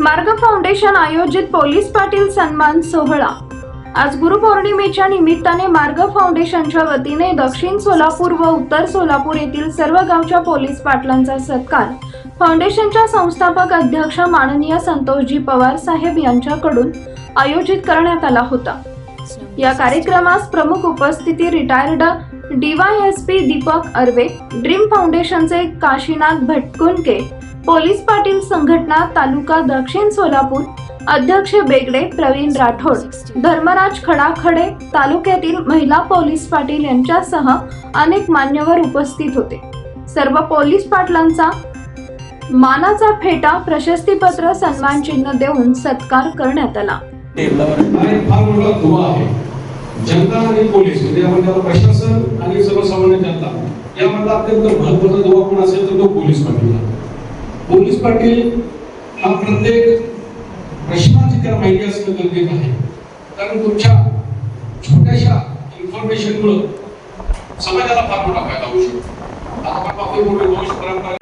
मार्ग फाउंडेशन आयोजित पोलीस पाटील सन्मान सोहळा. आज गुरुपौर्णिमेच्या निमित्ताने मार्ग फाउंडेशनच्या वतीने दक्षिण सोलापूर व उत्तर सोलापूर येथील सर्व गावच्या पोलीस पाटलांचा सत्कार. फाउंडेशनच्या संस्थापक अध्यक्ष माननीय संतोषजी पवार साहेब यांच्याकडून आयोजित करण्यात आला होता. या कार्यक्रमास प्रमुख उपस्थिती retired DYSP Deepak Arve dream फाउंडेशनचे काशीनाथ भटकुंके पोलीस पाटील संघटना तालुका दक्षिण सोलापूर अध्यक्ष बेगडे प्रवीण राठोड धर्मराज खडाखडे तालुक्यातील महिला पोलीस पाटील यांच्यासह अनेक मान्यवर उपस्थित होते. सर्व पोलीस पाटलांचा मानाचा फेटा प्रशस्तीपत्र सन्मान चिन्ह देऊन सत्कार करण्यात आला. जनता आणि पोलीस म्हणजे आपण त्याला प्रशासन आणि सर्वसामान्य जनता यामधला अत्यंत महत्त्वाचा दुवा कोण असेल तर तो पोलीस पाटील आहे. पोलीस पाटील हा प्रत्येक प्रश्नाची त्याला माहिती असणं गरजेचं आहे. कारण तुमच्या छोट्याशा इन्फॉर्मेशनमुळं समाजाला फार मोठा फायदा होऊ शकतो. आता आपण पाहतोय मोठे दोष परंपरा